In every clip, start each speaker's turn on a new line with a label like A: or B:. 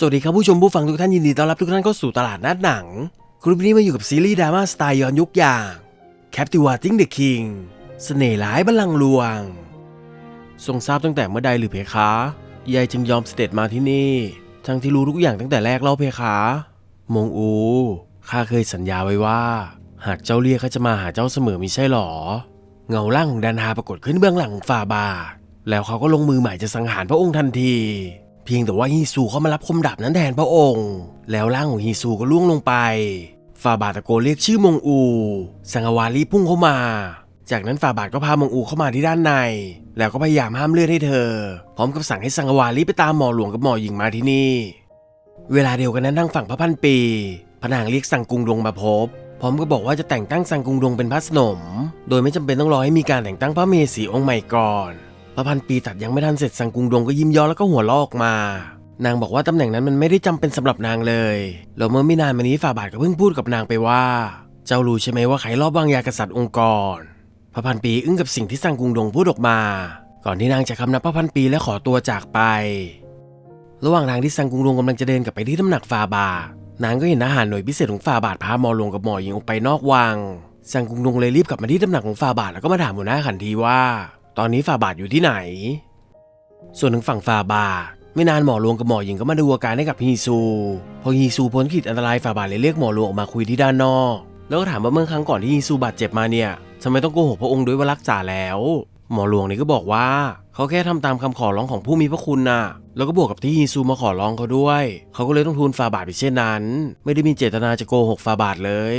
A: สวัสดีครับผู้ชมผู้ฟังทุกท่านยินดีต้อนรับทุกท่านเข้าสู่ตลาดนัดหนัง คลิปนี้มาอยู่กับซีรีส์ดราม่าสไตล์ย้อนยุคอย่าง Captivating the King เสน่ห์ร้ายบัลลังก์ลวง ทรงทราบตั้งแต่เมื่อใดหรือเพคะ ยายจึงยอมเสด็จมาที่นี่ ทั้งที่รู้ทุกอย่างตั้งแต่แรกเล่าเพคะ มงอู ข้าเคยสัญญาไว้ว่า หากเจ้าเรียกข้าจะมาหาเจ้าเสมอมิใช่หรอ เงาร่างของดันฮาปรากฏขึ้นเบื้องหลังของฟาบาทแล้วเขาก็ลงมือหมายจะสังหารพระองค์ทันที เพียงแต่ว่าฮีซูเข้ามารับคมดาบนั้นแทนพระองค์ แล้วร่างของฮีซูก็ล่วงลงไปฟาบาทตะโกเรียกชื่อมงอู สังวารีพุ่งเข้ามา จากนั้นฟาบาทก็พามงอูเข้ามาที่ด้านใน แล้วก็พยายามห้ามเลือดให้เธอ พร้อมกับสั่งให้สังวารีไปตามหมอหลวงกับหมอหญิงมาที่นี่ เวลาเดียวกันนั้นทางฝั่งพระพันปีพระนางเรียกสังกุงดวงมาพบ พร้อมก็บอกว่าจะแต่งตั้งสังกุงดวงเป็นพระสนม โดยไม่จำเป็นต้องรอให้มีการแต่งตั้งพระเมสีองค์ใหม่ก่อน พระพันปีตัดยังไม่ทันเสร็จสังกุงดวงก็ยิ้มย่อแล้วก็หัวเราะอกมา นางบอกว่าตำแหน่งนั้นมันไม่ได้จำเป็นสำหรับนางเลยแล้วเมื่อไม่นานมานี้ฝ่าบาทก็เพิ่งพูดกับนางไปว่า เจ้ารู้ใช่ไหมว่าใครรอบวางยากษัตริย์องค์กร พระพันปีอึ้งกับสิ่งที่สังกุงดวงพูดออกมา ก่อนที่นางจะคำนับพระพันปีและขอตัวจากไป ระหว่างทางที่ซังกุงดวงกำลังจะเดินกลับไปที่ตำหนักฟาบาท นางก็เห็นอาหารหน่วยพิเศษของฟาบาทพาหมอลวงกับหมอหญิงออกไปนอกวังซังกุงดวงเลยรีบกลับมาที่ตำหนักของฟาบาทแล้วก็มาถามหัวหน้าขันทีว่า ตอนนี้ฟาบาทอยู่ที่ไหน ส่วนทางฝั่งฟาบาท ไม่นานหมอหลวงกับหมอหญิงก็มาดูอาการให้กับฮีซู พอฮีซูพ้นขีดอันตรายฟาบาทเลยเรียกหมอหลวงออกมาคุยที่ด้านนอก แล้วก็ถามว่าเมื่อครั้งก่อนที่ฮีซูบาดเจ็บมาเนี่ยทำไมต้องโกหกพระองค์ด้วยว่ารักษาแล้ว หมอหลวงนี่ก็บอกว่าเขาแค่ทำตามคำขอร้องของผู้มีพระคุณน่ะ แล้วก็บวกกับที่ฮีซูมาขอร้องเขาด้วย เขาก็เลยต้องทูลฟาบาทไปเช่นนั้น ไม่ได้มีเจตนาจะโกหกฟาบาทเลย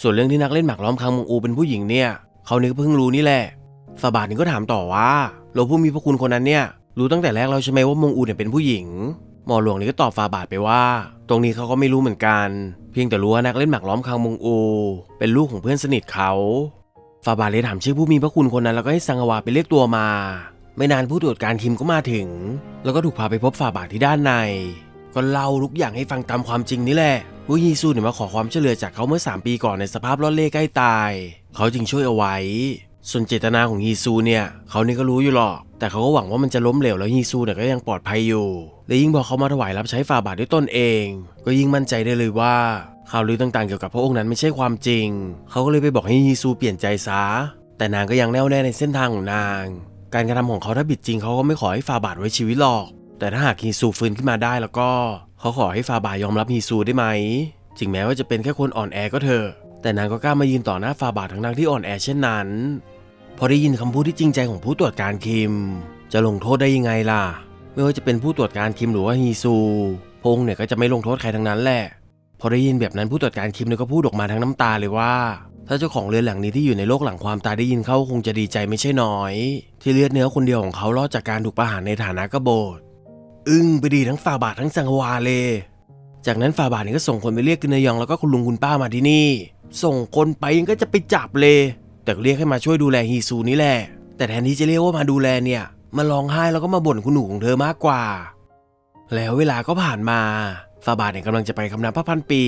A: ส่วนเรื่องที่นักเล่นหมากล้อมคังมงอูเป็นผู้หญิงเนี่ย เขานี่ก็เพิ่งรู้นี่แหละ ฟาบาทนี่ก็ถามต่อว่าเราผู้มีพระคุณคนนั้นเนี่ยรู้ตั้งแต่แรกแล้วใช่ไหมว่ามงอูเนี่ยเป็นผู้หญิง หมอหลวงนี่ก็ตอบฟาบาทไปว่า ตรงนี้เขาก็ไม่รู้เหมือนกัน เพียงแต่รู้ว่านักเล่นหมากล้อมคังมงอู เป็นลูกของเพื่อนสนิทเขาฟาบาทเลยถามชื่อผู้มีพระคุณคนนั้นแล้วก็ให้ซังวาไปเรียกตัวมา ไม่นานผู้ตรวจการคิมก็มาถึง แล้วก็ถูกพาไปพบฟาบาทที่ด้านใน ก็เล่าทุกอย่างให้ฟังตามความจริงนี่แหละว่าฮีซูเนี่ยมาขอความช่วยเหลือจากเขาเมื่อ 3 ปีก่อนในสภาพล่อนเล่ใกล้ตาย เขาจึงช่วยเอาไว้ ส่วนเจตนาของฮีซูเนี่ยเขานี่ก็รู้อยู่หรอก แต่เขาก็หวังว่ามันจะล้มเหลวแล้วฮีซูเนี่ยก็ยังปลอดภัยอยู่ และยิ่งพอเขามาถวายรับใช้ฟาบาทด้วยตนเอง ก็ยิ่งมั่นใจได้เลยว่าข่าวลือต่างๆเกี่ยวกับพระองค์นั้นไม่ใช่ความจริง เขาก็เลยไปบอกให้ฮีซูเปลี่ยนใจซะ แต่นางก็ยังแน่วแน่ในเส้นทางของนาง การกระทำของเขาถ้าผิดจริงเขาก็ไม่ขอให้ฟาบาทไว้ชีวิตหรอก แต่ถ้าหากฮีซูฟื้นขึ้นมาได้แล้วก็ เขาขอให้ฟาบาทยอมรับฮีซูได้ไหมถึงแม้ว่าจะเป็นแค่คนอ่อนแอก็เถอะ แต่นางก็กล้ามายืนต่อหน้าฟาบาททั้งๆที่อ่อนแอเช่นนั้น พอได้ยินคำพูดที่จริงใจของผู้ตรวจการคิม จะลงโทษได้ยังไงล่ะ ไม่ว่าจะเป็นผู้ตรวจการคิมหรือว่าฮีซู พงเนี่ยก็จะไม่ลงโทษใครทั้งนั้นแหละ พอได้ยินแบบนั้นผู้ตรวจการคิมเนี่ยก็พูดออกมาทั้งน้ำตาเลยว่า ถ้าเจ้าของเรือนหลังนี้ที่อยู่ในโลกหลังความตายได้ยินเขาคงจะดีใจไม่ใช่น้อย ที่เลือดเนื้อคนเดียวของเขารอดจากการถูกประหารในฐานะกบฏอึ้งไปดีทั้งฟาบาททั้งสังฮวาเลยจากนั้นฟาบาทนี่ก็ส่งคนไปเรียกกินยองแล้วก็คุณลุงคุณป้ามาที่นี่ ส่งคนไปยังก็จะไปจับเลย แต่เรียกให้มาช่วยดูแลฮีซูนี่แหละ แต่แทนที่จะเรียกว่ามาดูแลเนี่ย มาร้องไห้แล้วก็มาบ่นคุณหนูของเธอมากกว่า แล้วเวลาก็ผ่านมาฟาบาทเนี่ยกำลังจะไปคำนับพระพันปี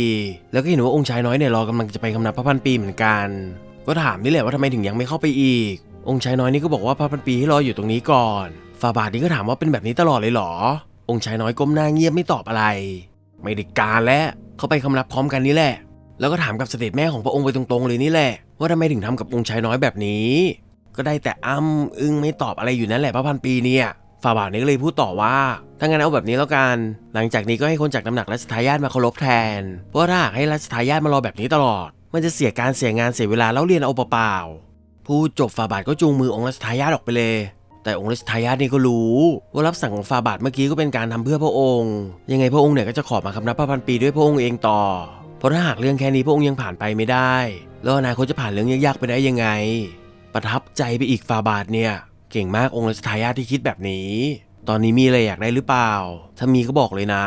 A: แล้วก็เห็นว่าองค์ชายน้อยเนี่ยรอกำลังจะไปคำนับพระพันปีเหมือนกัน ก็ถามนี่แหละว่าทำไมถึงยังไม่เข้าไปอีก องค์ชายน้อยนี่ก็บอกว่าพระพันปีให้รออยู่ตรงนี้ก่อน ฟาบาทนี่ก็ถามว่าเป็นแบบนี้ตลอดเลยเหรอ องค์ชายน้อยก้มหน้าเงียบไม่ตอบอะไร ไม่ได้การแล้วเขาไปคำนับพร้อมกันนี่แหละ แล้วก็ถามกับเสด็จแม่ของพระองค์ไปตรงๆเลยนี่แหละ ว่าทำไมถึงทำกับองค์ชายน้อยแบบนี้ ก็ได้แต่อ้ำอึ้งไม่ตอบอะไรอยู่นั่นแหละพระพันปีเนี่ยฟาบาทนี่ก็เลยพูดต่อว่าถ้างั้นเอาแบบนี้แล้วกัน หลังจากนี้ก็ให้คนจากตำหนักรัชทายาทมาเคารพแทน เพราะถ้าหากให้รัชทายาทมารอแบบนี้ตลอด มันจะเสียการเสียงานเสียเวลาแล้วเรียนเอาเปล่าๆพูดจบฟาบาทก็จูงมือองค์รัชทายาทออกไปเลย แต่องค์รัชทายาทนี่ก็รู้ ว่ารับสั่งของฟาบาทเมื่อกี้ก็เป็นการทำเพื่อพระองค์ ยังไงพระองค์เนี่ยก็จะขอมาคำนับพระพันปีด้วยพระองค์เองต่อเพ ราะถ้าหากเรื่องแค่นี้พระองค์ยังผ่านไปไม่ได้ แล้วอนาคตจะผ่านเรื่องยากๆไปได้ยังไง ประทับใจไปอีกฟาบาทเนี่ย เก่งมากองค์รัชทายาทที่คิดแบบนี้ ตอนนี้มีอะไรอยากได้หรือเปล่า ถ้ามีก็บอกเลยนะ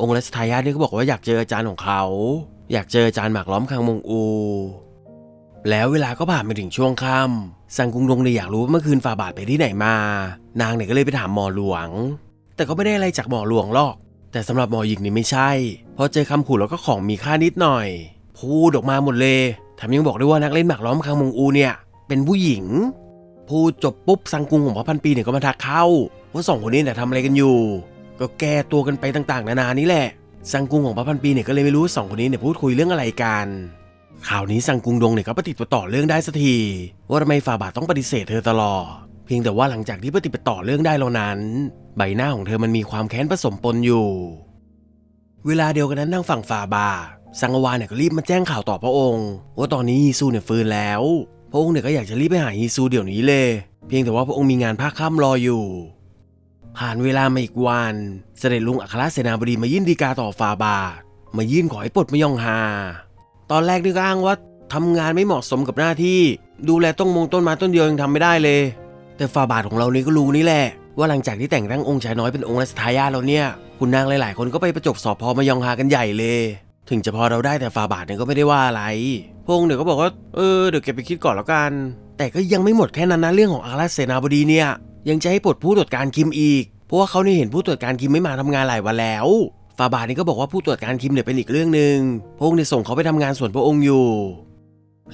A: องค์รัชทายาทนี่ก็บอกว่าอยากเจออาจารย์ของเขา อยากเจออาจารย์หมากล้อมคังมงอู แล้วเวลาก็ผ่านมาถึงช่วงค่ำสังกุงดงเลยอยากรู้ว่าเมื่อคืนฟาบาทไปที่ไหนมา นางเนี่ยก็เลยไปถามหมอหลวง แต่ก็ไม่ได้อะไรจากหมอหลวงหรอก แต่สำหรับหมอหญิงนี่ไม่ใช่ เพราะเจอคำขู่แล้วก็ของมีค่านิดหน่อย พูดออกมาหมดเลยแถมยังบอกด้วยว่านักเล่นหมากล้อมคังมงอูเนี่ย เป็นผู้หญิง พูดจบปุ๊บสังกุงของพระพันปีเนี่ยก็มาทักเข้า ว่าสองคนนี้เนี่ยทำอะไรกันอยู่ ก็แก้ตัวกันไปต่างๆ นานานี่แหละ สังกุงของพระพันปีเนี่ยก็เลยไม่รู้สองคนนี้เนี่ยพูดคุยเรื่องอะไรกันข่าวนี้สังกุงดงเนี่ยก็ปฏิดประต่อเรื่องได้สักทีว่าทำไมฝ่าบาทต้องปฏิเสธเธอตลอด เพียงแต่ว่าหลังจากที่ปฏิดประต่อเรื่องได้แล้วนั้น ใบหน้าของเธอมันมีความแค้นผสมปนอยู่ เวลาเดียวกันนั้นทางฝั่งฝ่าบาสังวาเนี่ยก็รีบมาแจ้งข่าวต่อพระองค์ ว่าตอนนี้ฮีซูเนี่ยฟื้นแล้ว พระองค์เนี่ยก็อยากจะรีบไปหาฮีซูเดี๋ยวนี้เลย เพียงแต่ว่าพระองค์มีงานภาคค่ำรออยู่ ผ่านเวลามาอีกวัน เสด็จลุงอัครเสนาบดีมายื่นดีกาต่อฝ่าบา มายื่นขอให้ปลดมยองฮาตอนแรกนี่ก็อ้างว่าทำงานไม่เหมาะสมกับหน้าที่ ดูแลต้นมงต้นไม้ต้นเดียวยังทำไม่ได้เลย แต่ฝ่าบาทของเรานี่ก็รู้นี่แหละ ว่าหลังจากที่แต่งตั้งองค์ชายน้อยเป็นองค์รัชทายาทแล้วเนี่ยคุณนางหลายๆ คนก็ไปประจบสอบพอมายองฮากันใหญ่เลย ถึงจะพอเราได้แต่ฝ่าบาทเนี่ยก็ไม่ได้ว่าอะไรพงค์เนี่ยวก็บอกว่าเออเดี๋ยวเก็บไปคิดก่อนแล้วกัน แต่ก็ยังไม่หมดแค่นั้นนะเรื่องของอัครเสนาบดีเนี่ย ยังจะให้ปลดผู้ตรวจการคิมอีก เพราะว่าเขาเนี่ยเห็นผู้ตรวจการคิมไม่มาทำงานหลายวันแล้วฟาบาทนี่ก็บอกว่าผู้ตรวจการคิมเนี่ยเป็นอีกเรื่องหนึ่งพระองค์เนี่ยส่งเขาไปทำงานส่วนพระองค์อยู่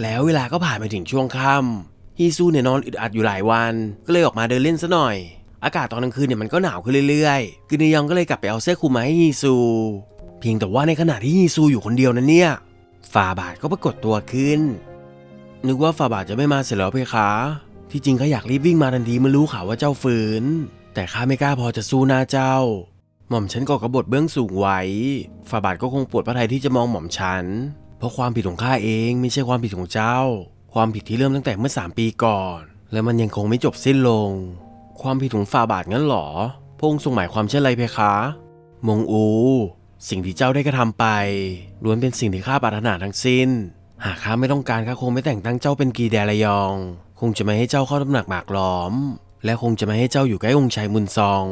A: แล้วเวลาก็ผ่านไปถึงช่วงค่ำ ฮีซูเนี่ยนอนอึดอัดอยู่หลายวัน ก็เลยออกมาเดินเล่นซะหน่อย อากาศตอนกลางคืนเนี่ยมันก็หนาวขึ้นเรื่อยๆกึนยองก็เลยกลับไปเอาเสื้อคลุมมาให้ฮีซู เพียงแต่ว่าในขณะที่ฮีซูอยู่คนเดียวนั้นเนี่ยฟาบาทก็ปรากฏตัวขึ้น นึกว่าฟาบาทจะไม่มาเสร็จแล้วเพคะที่จริงข้าอยากรีบวิ่งมาทันทีเมื่อรู้ข่าวว่าเจ้าฝืน แต่ข้าไม่กล้าพอจะสู้หน้าเจ้า หม่อมฉันก็กบฏเบื้องสูงไว้ฟาบาทก็คงปวดพระทัยที่จะมองหม่อมฉัน เพราะความผิดของข้าเองไม่ใช่ความผิดของเจ้า ความผิดที่เริ่มตั้งแต่เมื่อสามปีก่อน และมันยังคงไม่จบสิ้นลง ความผิดของฟาบาทงั้นหรอพระองค์ทรงหมายความเช่นไรเพคะ มงอู สิ่งที่เจ้าได้กระทำไปล้วนเป็นสิ่งที่ข้าปรารถนาทั้งสิ้น หากข้าไม่ต้องการข้าคงไม่แต่งตั้งเจ้าเป็นกีแดรยอง คงจะไม่ให้เจ้าเข้าตำหนักหมากล้อม และคงจะไม่ให้เจ้าอยู่ใกล้องค์ชายมุนซอง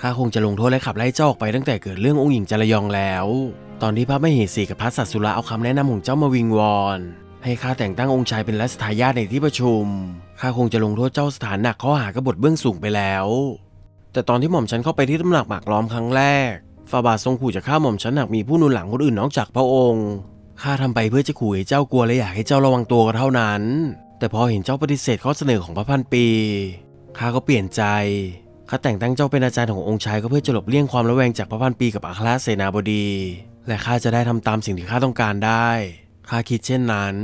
A: ข้าคงจะลงโทษและขับไล่เจ้าออกไปตั้งแต่เกิดเรื่ององค์หญิงจรยองแล้ว ตอนที่พระมเหสีกับพระสัตสุระเอาคำแนะนำของเจ้ามาวิงวอน ให้ข้าแต่งตั้งองค์ชายเป็นรัชทายาทในที่ประชุม ข้าคงจะลงโทษเจ้าสถานหนักข้อหากบฏเบื้องสูงไปแล้ว แต่ตอนที่หม่อมฉันเข้าไปที่ตำหนักหมากล้อมครั้งแรกฟาบาทรงขู่จะฆ่าหม่อมฉันหากมีผู้นุนหลังคนอื่นนอกจากพระองค์ ข้าทำไปเพื่อจะขู่ให้เจ้ากลัวและอยากให้เจ้าระวังตัวก็เท่านั้น แต่พอเห็นเจ้าปฏิเสธข้อเสนอของพระพันปี ข้าก็เปลี่ยนใจ ข้าแต่งตั้งเจ้าเป็นอาจารย์ขององค์ชายก็เพื่อจะหลบเลี่ยงความระแวงจากพระพันปีกับอัครเสนาบดี และข้าจะได้ทำตามสิ่งที่ข้าต้องการได้ ข้าคิดเช่นนั้น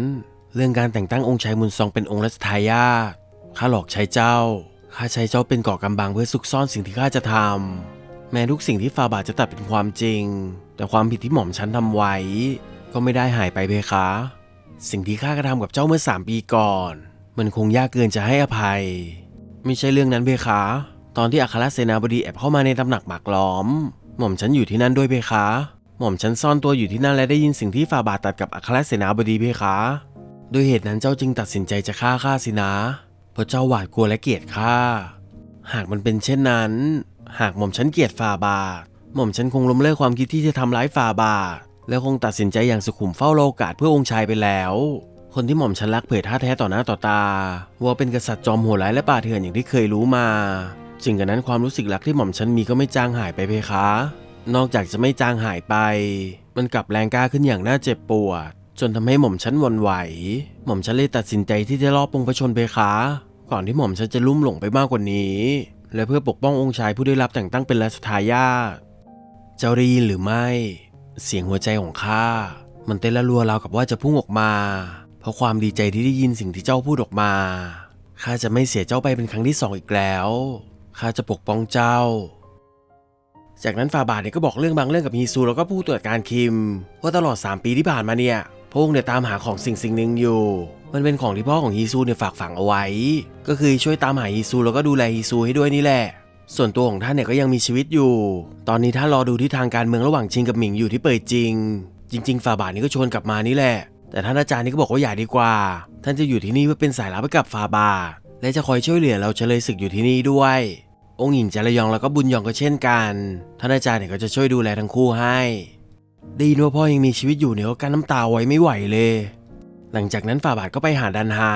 A: เรื่องการแต่งตั้งองค์ชายมุนซองเป็นองค์รัชทายาทข้าหลอกใช้เจ้า ข้าใช้เจ้าเป็นเกาะกำบังเพื่อซุกซ่อนสิ่งที่ข้าจะทำ แม้ทุกสิ่งที่ฟาบาทจะตัดเป็นความจริง แต่ความผิดที่หม่อมฉันทำไว้ ก็ไม่ได้หายไปเพคะ สิ่งที่ข้ากระทำกับเจ้าเมื่อสามปีก่อน มันคงยากเกินจะให้อภัย ไม่ใช่เรื่องนั้นเพคะ ตอนที่อัครเสนาบดีแอบเข้ามาในตำหนักหมากล้อม หม่อมฉันอยู่ที่นั่นด้วยเพคะ หม่อมฉันซ่อนตัวอยู่ที่นั่นและได้ยินสิ่งที่ฟาบาทตัดกับอัครเสนาบดีเพคะด้วยเหตุนั้นเจ้าจึงตัดสินใจจะฆ่าข้าสินะ เพราะเจ้าหวาดกลัวและเกลียดข้า หากมันเป็นเช่นนั้น หากหม่อมฉันเกลียดฟาบาท หม่อมฉันคงล้มเลิกความคิดที่จะทำร้ายฟาบาท และคงตัดสินใจอย่างสุขุมเฝ้าโอกาสเพื่อองค์ชายไปแล้ว คนที่หม่อมฉันรักเผยท่าแท้ต่อหน้าต่อตา ว่าเป็นกษัตริย์จอมโหดร้ายและป่าเถื่อนอย่างที่เคยรู้มา จึงกันนั้นความรู้สึกรักที่หม่อมฉันมีก็ไม่จางหายไปเพคะ นอกจากจะไม่จางหายไป มันกลับแรงกล้าขึ้นอย่างน่าเจ็บปวด จนทำให้หม่อมฉันวันไหว หม่อมฉันเลยตัดสินใจที่จะลอบปงพระชนเพคะ ก่อนที่หม่อมฉันจะลุ่มหลงไปมากกว่านี้ และเพื่อปกป้ององค์ชายผู้ได้รับแต่งตั้งเป็นรัชทายาทเจ้าได้ยินหรือไม่ เสียงหัวใจของข้ามันเต้นละรัวราวกับว่าจะพุ่งออกมา เพราะความดีใจที่ได้ยินสิ่งที่เจ้าพูดออกมาข้าจะไม่เสียเจ้าไปเป็นครั้งที่สองอีกแล้วข้าจะปกป้องเจ้า จากนั้นฟาบาทเนี่ยก็บอกเรื่องบางเรื่องกับฮีซูแล้วก็ผู้ตรวจการคิม ว่าตลอด 3 ปีที่ผ่านมาเนี่ยพระองค์เนี่ยตามหาของสิ่งสิ่งหนึ่งอยู่ มันเป็นของที่พ่อของฮีซูเนี่ยฝากฝังเอาไว้ ก็คือช่วยตามหาฮีซูแล้วก็ดูแลฮีซูให้ด้วยนี่แหละ ส่วนตัวของท่านเนี่ยก็ยังมีชีวิตอยู่ ตอนนี้ท่านรอดูที่ทางการเมืองระหว่างชิงกับหมิงอยู่ที่เปิดจริง จริงๆฟาบาทนี่ก็ชวนกลับมานี่แหละ แต่ท่านอาจารย์นี่ก็บอกว่าอย่าดีกว่า ท่านจะอยู่ที่นี่เพื่อเป็นสายลับให้กับฟาบาทและจะคอยช่วยเหลือเราเฉลยศึกอยู่ที่นี่ด้วย องค์หญิงจารยองแล้วก็บุญยองก็เช่นกัน ท่านอาจารย์เนี่ยก็จะช่วยดูแลทั้งคู่ให้ได้ยินว่าพ่อยังมีชีวิตอยู่เนี่ยก็กั้นน้ำตาไว้ไม่ไหวเลย หลังจากนั้นฝ่าบาทก็ไปหาดันฮา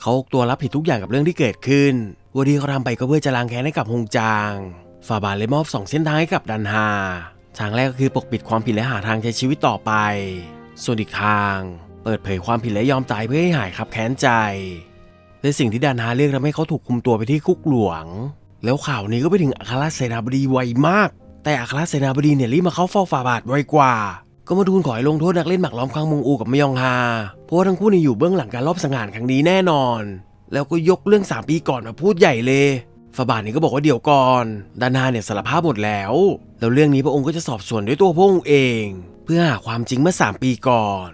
A: เขาตัวรับผิดทุกอย่างกับเรื่องที่เกิดขึ้นวันที่เขาทำไปก็เพื่อจะล้างแค้นให้กับฮงจาง ฝ่าบาทเลยมอบสองเส้นทางให้กับดันฮาทางแรกก็คือปกปิดความผิดและหาทางใช้ชีวิตต่อไป ส่วนอีกทาง เปิดเผยความผิดและยอมตายเพื่อให้หายขับแค้นใจและสิ่งที่ดันฮาเลือกทำให้เขาถูกคุมตัวไปที่คุกหลวง แล้วข่าวนี้ก็ไปถึงอัครเสนาบดีไวมาก แต่อัครเสนาบดีเนี่ยรีบมาเข้าเฝ้าฝ่าบาทไวกว่า ก็มาทูลขอให้ลงโทษนักเล่นหมากล้อมครั้งมงอูกับมยองฮาเพราะว่าทั้งคู่เนี่ยอยู่เบื้องหลังการลอบสังหารครั้งนี้แน่นอน แล้วก็ยกเรื่อง 3 ปีก่อนมาพูดใหญ่เลยฝ่าบาทเนี่ยก็บอกว่าเดี๋ยวก่อน ดานาเนี่ยสารภาพหมดแล้วแล้วเรื่องนี้พระองค์ก็จะสอบสวนด้วยตัวพระองค์เอง เพื่อหาความจริงเมื่อ 3 ปีก่อน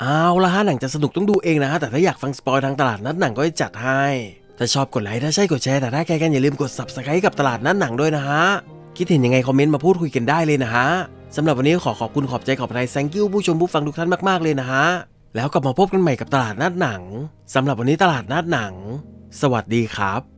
A: เอาละฮะหนังจะสนุกต้องดูเองนะฮะแต่ถ้าอยากฟังสปอยทางตลาดนัดหนังก็จะจัดให้ ถ้าชอบกดไลค์ถ้าใช่กดแชร์แต่ถ้าใครกันอย่าลืมกด subscribe กับตลาดนัดหนังด้วยนะฮะ คิดเห็นยังไงคอมเมนต์มาพูดคุยกันได้เลยนะฮะสำหรับวันนี้ขอขอบคุณขอบใจขอบใจแซงกิ้วผู้ชมผู้ฟังทุกท่านมากๆเลยนะฮะแล้วกลับมาพบกันใหม่กับตลาดนัดหนังสำหรับวันนี้ตลาดนัดหนัง สวัสดีครับ